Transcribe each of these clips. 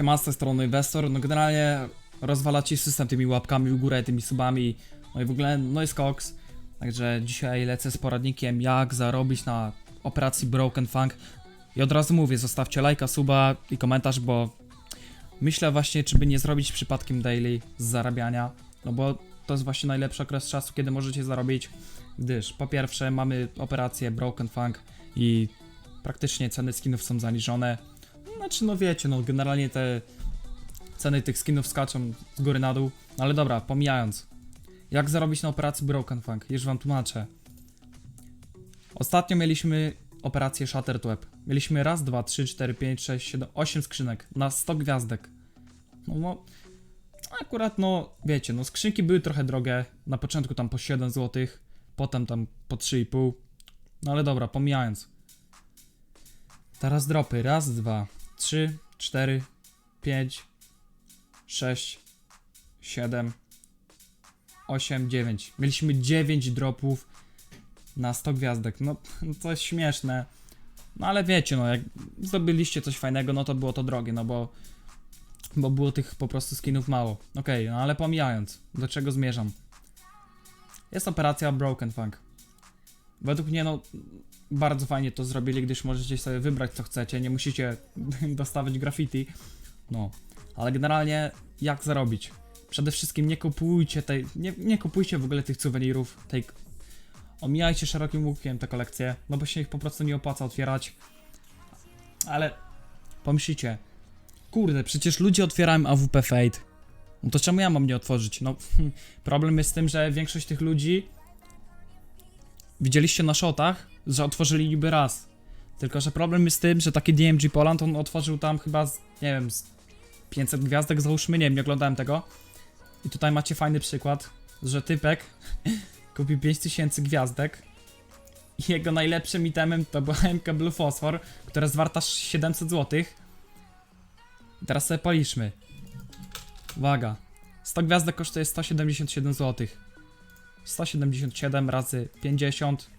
Siema, z tej strony Inwestor. No generalnie rozwala ci system tymi łapkami w górę, tymi subami, no i w ogóle noise cox. Także dzisiaj lecę z poradnikiem jak zarobić na operacji Broken Funk. I od razu mówię, zostawcie lajka, suba i komentarz, bo myślę właśnie, czy by nie zrobić przypadkiem daily z zarabiania. No bo to jest właśnie najlepszy okres czasu, kiedy możecie zarobić, gdyż po pierwsze mamy operację Broken Funk i praktycznie ceny skinów są zaniżone. Znaczy, no wiecie, no generalnie te ceny tych skinów skaczą z góry na dół. No ale dobra, pomijając. Jak zarobić na operacji Broken Funk? Już wam tłumaczę. Ostatnio mieliśmy operację Shattered Web. Mieliśmy raz, dwa, trzy, cztery, pięć, sześć, siedem, osiem skrzynek na 100 gwiazdek. No, no, akurat no, wiecie, no skrzynki były trochę drogie. Na początku tam po 7 zł, potem tam po 3,5. No ale dobra, pomijając. Teraz dropy. Raz, dwa, trzy, cztery, pięć, sześć, siedem, osiem, dziewięć. Mieliśmy dziewięć dropów na 100 gwiazdek. No, to jest śmieszne. No ale wiecie, no jak zdobyliście coś fajnego, no to było to drogie, no bo bo było tych po prostu skinów mało. Okej, no ale pomijając, do czego zmierzam? Jest operacja Broken Funk. Według mnie, no, bardzo fajnie to zrobili, gdyż możecie sobie wybrać co chcecie, nie musicie dostawać graffiti. No, ale generalnie jak zarobić? Przede wszystkim nie kupujcie tej, nie, nie kupujcie w ogóle tych suwenirów, tej, omijajcie szerokim łukiem te kolekcje, no bo się ich po prostu nie opłaca otwierać. Ale pomyślcie, kurde, przecież ludzie otwierają AWP Fate. No to czemu ja mam nie otworzyć? No, problem jest z tym, że większość tych ludzi widzieliście na shotach, że otworzyli niby raz. Tylko, że problem jest z tym, że taki DMG Poland, on otworzył tam chyba, z, nie wiem, z 500 gwiazdek, załóżmy, nie wiem, nie oglądałem tego. I tutaj macie fajny przykład, że typek kupił 5000 gwiazdek i jego najlepszym itemem to była MK Blue Phosphor, która jest warta 700 zł. I teraz sobie policzmy. Uwaga. 100 gwiazdek kosztuje 177 zł. 177 razy 50.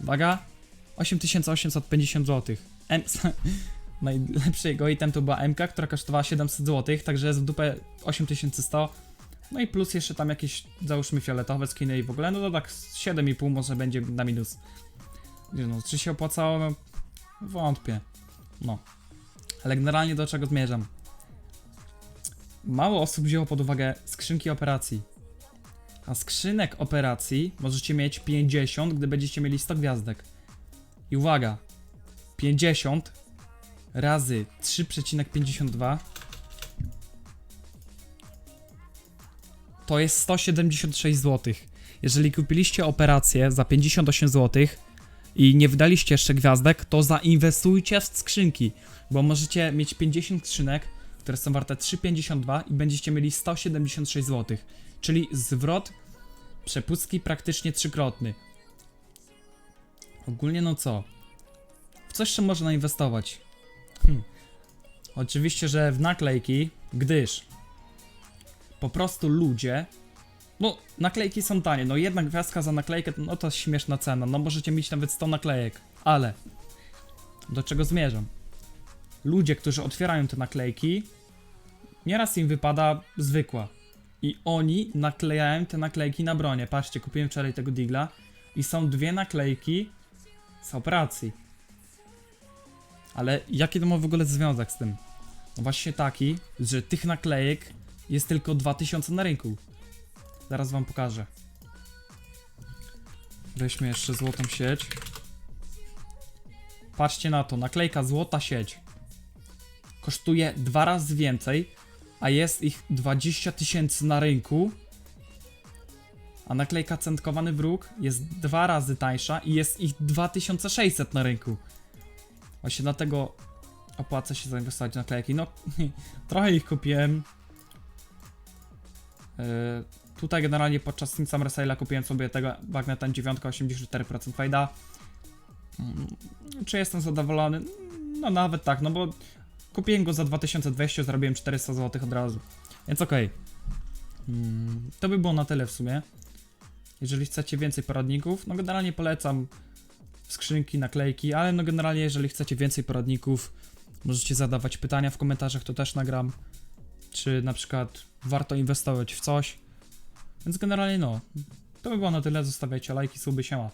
Uwaga. 8850 zł. M Najlepszy jego item to była MK, która kosztowała 700 zł, także jest w dupę 8100. No i plus jeszcze tam jakieś, załóżmy fioletowe skiny i w ogóle, no to tak 7,5 może będzie na minus. No, czy się opłacało? No, wątpię. No. Ale generalnie do czego zmierzam? Mało osób wzięło pod uwagę skrzynki operacji. A skrzynek operacji możecie mieć 50, gdy będziecie mieli 100 gwiazdek. I uwaga, 50 razy 3,52 to jest 176 zł. Jeżeli kupiliście operację za 58 zł i nie wydaliście jeszcze gwiazdek, to zainwestujcie w skrzynki, bo możecie mieć 50 skrzynek, które są warte 3,52 i będziecie mieli 176 zł. Czyli zwrot przepustki praktycznie trzykrotny. Ogólnie no co? W coś jeszcze można inwestować. Hm. Oczywiście, że w naklejki, gdyż po prostu ludzie. No, naklejki są tanie. No, jedna gwiazdka za naklejkę, no to śmieszna cena. No, możecie mieć nawet 100 naklejek. Ale do czego zmierzam? Ludzie, którzy otwierają te naklejki, nieraz im wypada zwykła. I oni naklejają te naklejki na bronię. Patrzcie, kupiłem wczoraj tego digla i są dwie naklejki z operacji. Ale jaki to ma w ogóle związek z tym? No właśnie taki, że tych naklejek jest tylko 2000 na rynku. Zaraz wam pokażę. Weźmy jeszcze złotą sieć. Patrzcie na to, naklejka złota sieć. Kosztuje dwa razy więcej, a jest ich 20 tysięcy na rynku. A naklejka centkowany wróg jest dwa razy tańsza i jest ich 2600 na rynku. Właśnie dlatego opłaca się zainwestować w naklejki. No, trochę ich kupiłem. Yy, tutaj generalnie podczas Steam Summer Sale'a kupiłem sobie tego Magnetem 9 84% fajda. Mm, Czy jestem zadowolony? No nawet tak, no bo kupiłem go za 2200, zarobiłem 400 zł od razu. Więc okej. Mm, To by było na tyle w sumie. Jeżeli chcecie więcej poradników, no generalnie polecam skrzynki, naklejki, ale no generalnie jeżeli chcecie więcej poradników Możecie zadawać pytania w komentarzach, to też nagram. Czy na przykład warto inwestować w coś. Więc generalnie no, to by było na tyle. Zostawiajcie lajki, suby, siema.